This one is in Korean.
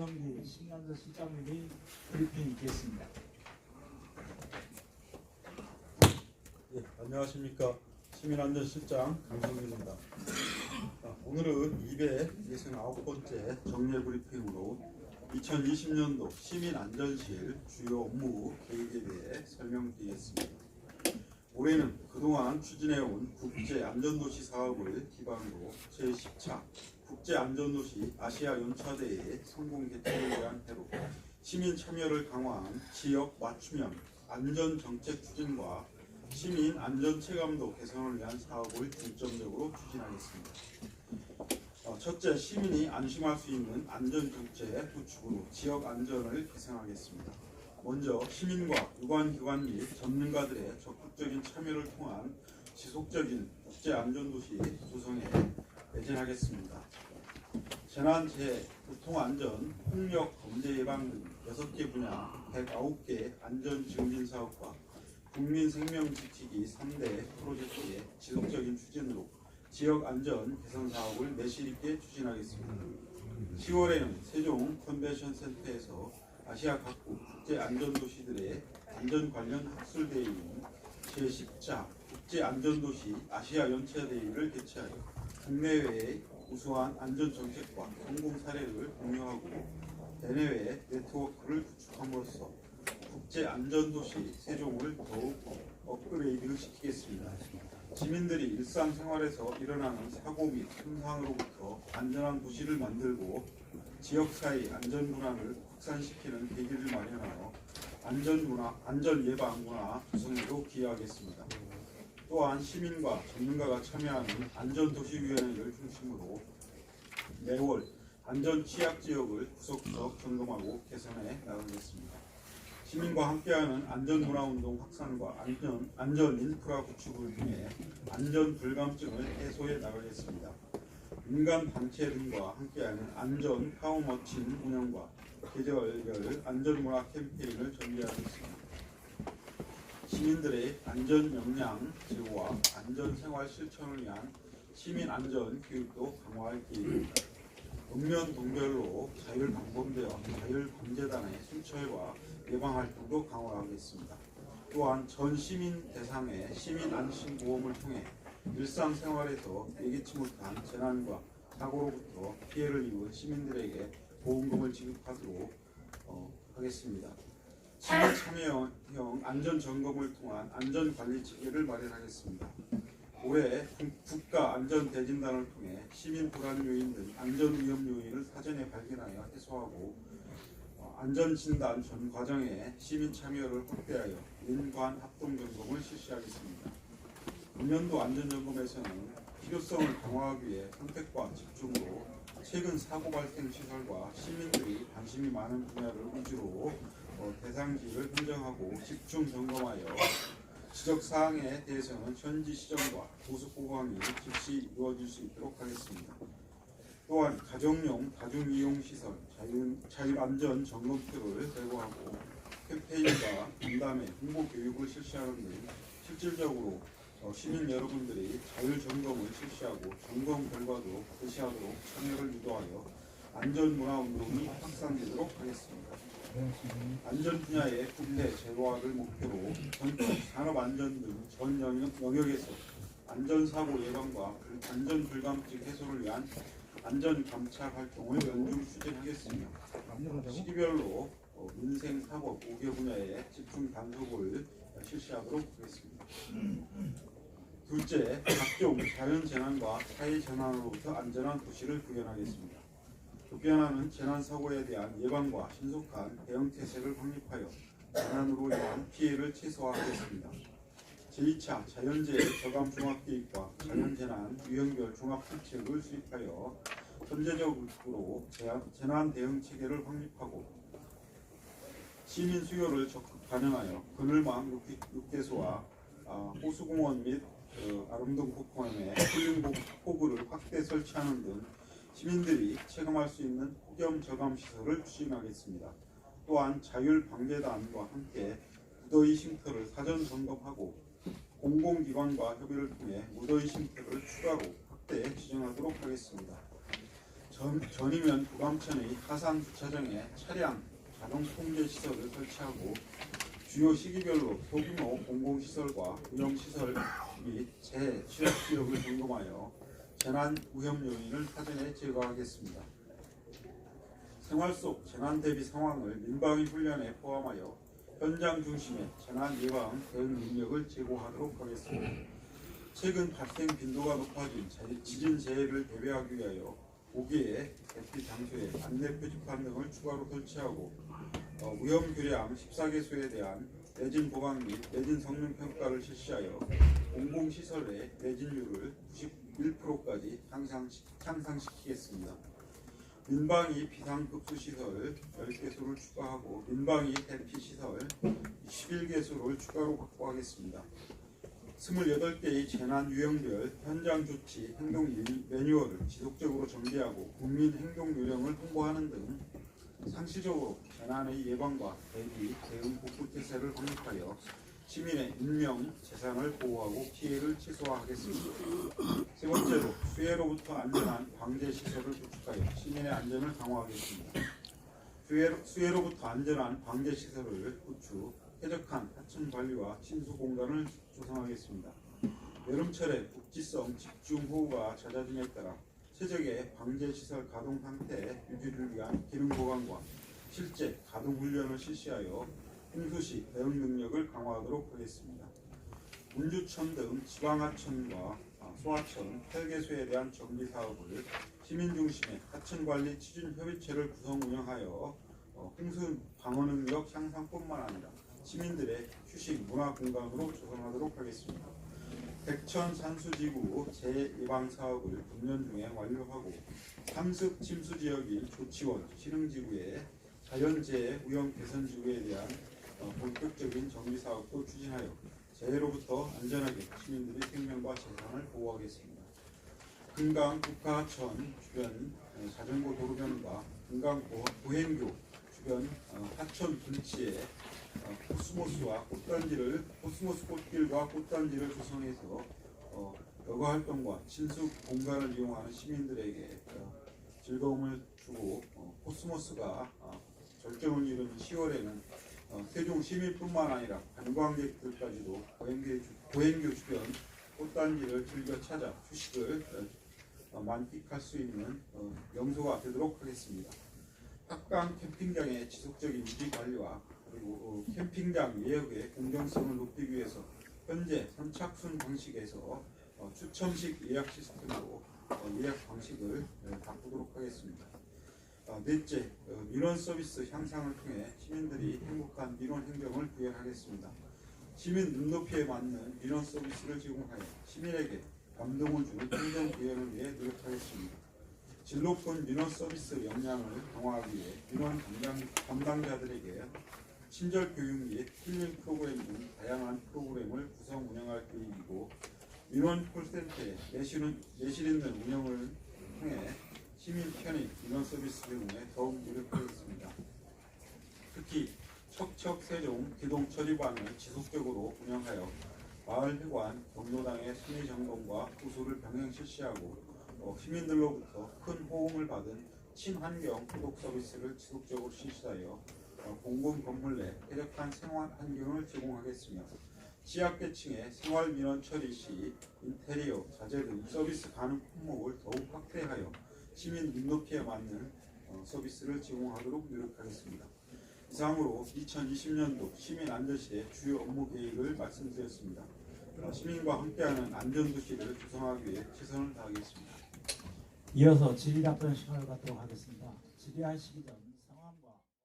강성기 신간자 실장님이 브리핑 있겠습니다. 예, 안녕하십니까 시민안전실장 강성민입니다. 자, 오늘은 269번째 정례 브리핑으로 2020년도 시민안전실 주요 업무 계획에 대해 설명드리겠습니다. 올해는 그동안 추진해온 국제안전도시 사업을 기반으로 제10차 국제안전도시 아시아 연차대회 성공 개최를 위한 해로 시민 참여를 강화한 지역 맞춤형 안전정책 추진과 시민 안전 체감도 개선을 위한 사업을 중점적으로 추진하겠습니다. 어, 첫째, 시민이 안심할 수 있는 안전 정책 구축으로 지역 안전을 개선하겠습니다. 먼저 시민과 유관기관 및 전문가들의 적극적인 참여를 통한 지속적인 국제 안전도시 구성에 매진하겠습니다. 재난재해, 교통안전, 폭력 범죄 예방 등 6개 분야 109개 안전 증진 사업과 국민 생명 지키기 3대 프로젝트의 지속적인 추진으로 지역 안전 개선 사업을 내실 있게 추진하겠습니다. 10월에는 세종 컨벤션 센터에서 아시아 각국 국제 안전 도시들의 안전 관련 학술 대회인 제10차 국제 안전 도시 아시아 연차 대회를 개최하여 국내외의 우수한 안전 정책과 성공 사례를 공유하고 대내외 네트워크를 구축함으로써 국제 안전도시 세종을 더욱 업그레이드 시키겠습니다. 시민들이 일상생활에서 일어나는 사고 및 손상으로부터 안전한 도시를 만들고 지역사회 안전문화를 확산시키는 계기를 마련하여 안전문화, 안전예방문화 구성에도 기여하겠습니다. 또한 시민과 전문가가 참여하는 안전도시위원회를 중심으로 매월 안전 취약 지역을 구석구석 점검하고 개선해 나가겠습니다. 시민과 함께하는 안전문화운동 확산과 안전, 안전 인프라 구축을 통해 안전 불감증을 해소해 나가겠습니다. 민간 단체 등과 함께하는 안전 파워머친 운영과 계절별 안전문화 캠페인을 전개하겠습니다. 시민들의 안전 역량 제고와 안전 생활 실천을 위한 시민 안전 교육도 강화할 계획입니다. 읍면 동별로 자율 방범대와 자율 범죄단의 순찰과 예방 활동도 강화하겠습니다. 또한 전 시민 대상의 시민 안심 보험을 통해 일상생활에서 예기치 못한 재난과 사고로부터 피해를 입은 시민들에게 보험금을 지급하도록 어, 하겠습니다. 시민 참여형 안전 점검을 통한 안전 관리 체계를 마련하겠습니다. 올해 국- 국가 안전 대진단을 통해 시민 불안 요인 등 안전 위험 요인을 사전에 발견하여 해소하고 어, 안전 진단 전 과정에 시민 참여를 확대하여 민관 합동 점검을 실시하겠습니다. 금년도 안전 점검에서는 필요성을 강화하기 위해 선택과 집중으로 최근 사고 발생 시설과 시민들이 관심이 많은 분야를 위주로 어, 대상지를 선정하고 집중 점검하여 지적 사항에 대해서는 현지 시정과 보수 보강이 즉시 이루어질 수 있도록 하겠습니다. 또한 가정용 다중이용 시설 자율, 자율안전 점검표를 제공하고 캠페인과 간담회, 홍보 교육을 실시하는 등 실질적으로 어, 시민 여러분들이 자율 점검을 실시하고 점검 결과도 게시하도록 참여를 유도하여 안전 문화 운동이 확산되도록 하겠습니다. 안전 분야의 국내 제도화를 목표로 전국 산업 안전 등 전 영역에서 안전 사고 예방과 불- 안전 불감증 해소를 위한 안전 감찰 활동을 연중 추진하겠으며 시기별로 어, 민생 사법 5개 분야에 집중 단속을 실시하도록 하겠습니다. 둘째, 각종 자연 재난과 사회 재난으로부터 안전한 도시를 구현하겠습니다. 급변하는 재난 사고에 대한 예방과 신속한 대응 태세를 확립하여 재난으로 인한 피해를 최소화하겠습니다. 제2차 자연재해 저감 종합계획과 자연재난 유형별 종합정책을 수립하여 선제적으로 재난- 대응 체계를 확립하고 시민 수요를 적극 반영하여 그늘망 육기- 육개소와 아, 호수공원 및그 아름동 폭포함에 힐링 포구를 확대 설치하는 등 시민들이 체감할 수 있는 폭염 저감 시설을 추진하겠습니다. 또한 자율 방재단과 함께 무더위 쉼터를 사전 점검하고 공공기관과 협의를 통해 무더위 쉼터를 추가로 확대 지정하도록 하겠습니다. 전, 전이면 부감천의 하산 주차장에 차량 자동 통제 시설을 설치하고 주요 시기별로 소규모 공공시설과 운영시설 및 재취약 지역을 점검하여 재난 위험 요인을 사전에 제거하겠습니다. 생활 속 재난 대비 상황을 민방위 훈련에 포함하여 현장 중심의 재난 예방 대응 능력을 제고하도록 하겠습니다. 최근 발생 빈도가 높아진 재- 지진 재해를 대비하기 위하여 5개의 대피 장소에 안내 표지판 등을 추가로 설치하고 어, 위험 규량 14개소에 대한 내진 보강 및 내진 성능 평가를 실시하여 공공시설의 내진율을 91%까지 향상, 향상시키겠습니다. 민방위 비상급수 시설 10개소를 추가하고 민방위 대피 시설 21개소를 추가로 확보하겠습니다. 28개의 재난 유형별 현장 조치 행동 일- 매뉴얼을 지속적으로 정비하고 국민 행동 요령을 홍보하는 등 상시적으로 재난의 예방과 대비 대응 복구 태세를 확립하여 시민의 인명, 재산을 보호하고 피해를 최소화하겠습니다. 세 번째로 수해로부터 안전한 방제 시설을 구축하여 시민의 안전을 강화하겠습니다. 수해, 수해로 부터 안전한 방제 시설을 구축, 쾌적한 하천 관리와 침수 공간을 조성하겠습니다. 여름철에 국지성 집중 호우가 잦아짐에 따라 최적의 방제 시설 가동 상태 유지를 위한 기능 보강과 실제 가동 훈련을 실시하여 홍수 시 대응 능력을 강화하도록 하겠습니다. 운주천 등 지방하천과 아, 소하천, 헬개소에 대한 정비 사업을 시민 중심의 하천 관리 추진 협의체를 구성 운영하여 어, 홍수 방어 능력 향상뿐만 아니라 시민들의 휴식 문화 공간으로 조성하도록 하겠습니다. 백천 산수지구 재예방 사업을 금년 중에 완료하고 삼습 침수 지역인 조치원 신흥지구의 자연재해 위험 개선 지구에 대한 어, 본격적인 정비 사업도 추진하여 재해로부터 안전하게 시민들의 생명과 재산을 보호하겠습니다. 금강 국가하천 주변 어, 자전거 도로변과 금강 보- 보행교 주변 어, 하천 분치에 어, 코스모스와 꽃단지를 코스모스 꽃길과 꽃단지를 조성해서 어, 여가 활동과 친숙 공간을 이용하는 시민들에게 어, 즐거움을 주고 어, 코스모스가 어, 절정을 이루는 10월에는 어, 세종 시민뿐만 아니라 관광객들까지도 보행교 주변 꽃단지를 즐겨 찾아 휴식을 어, 어, 만끽할 수 있는 어, 명소가 되도록 하겠습니다. 합강 캠핑장의 지속적인 유지 관리와 그리고 어, 캠핑장 예약의 공정성을 높이기 위해서 현재 선착순 방식에서 어, 추첨식 예약 시스템으로 어, 예약 방식을 어, 바꾸도록 하겠습니다. 어, 넷째, 어, 민원 서비스 향상을 통해 시민들이 행복한 민원 행정을 구현하겠습니다. 시민 눈높이에 맞는 민원 서비스를 제공하여 시민에게 감동을 주는 행정 구현을 위해 노력하겠습니다. 질 높은 민원 서비스 역량을 강화하기 위해 민원 담당, 담당자들에게 친절 교육 및 힐링 프로그램 등 다양한 프로그램을 구성 운영할 계획이고 민원 콜센터의 내실, 내실 있는 운영을 통해 시민 편의 민원 서비스 제공에 더욱 노력하겠습니다. 특히 척척 세종 기동 처리반을 지속적으로 운영하여 마을 회관, 경로당의 순위 점검과 구수를 병행 실시하고 어, 시민들로부터 큰 호응을 받은 친환경 소독 서비스를 지속적으로 실시하여 어, 공공 건물 내 쾌적한 생활 환경을 제공하겠으며 취약계층의 생활 민원 처리 시 인테리어, 자재 등 서비스 가능 품목을 더욱 확대하여 시민 눈높이에 맞는 어, 서비스를 제공하도록 노력하겠습니다. 이상으로 2020년도 시민 안전시의 주요 업무 계획을 말씀드렸습니다. 어, 시민과 함께하는 안전도시를 구성하기 위해 최선을 다하겠습니다. 이어서 질의 답변 시간을 갖도록 하겠습니다. 질의하시기 전